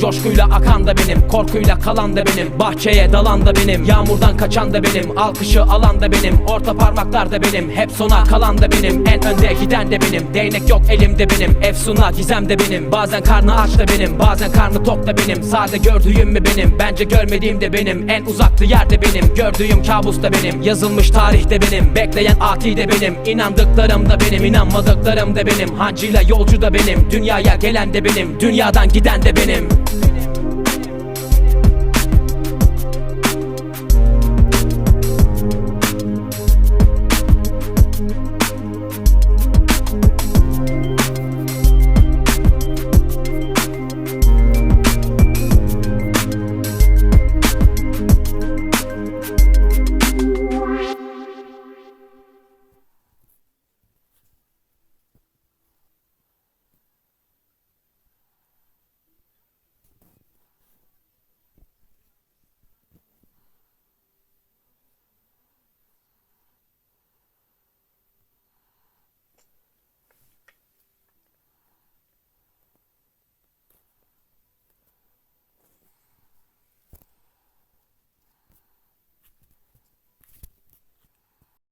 Coşkuyla akan da benim Korkuyla kalan da benim Bahçeye dalan da benim Yağmurdan kaçan da benim Alkışı alan da benim Orta parmaklar da benim Hep sona kalan da benim En önde giden de benim Değnek yok elimde benim Efsuna gizem de benim Bazen karnı aç da benim Bazen karnı tok da benim Sade gördüğüm mü benim Bence görmediğim de benim En uzaklı yerde benim Gördüğüm kabus da benim Yazılmış tarih de benim Bekleyen ati de benim İnandıklarım da benim inanmadıklarım da benim Hancıyla yolcu da benim Dünyaya gelen de benim Dünyadan giden de benim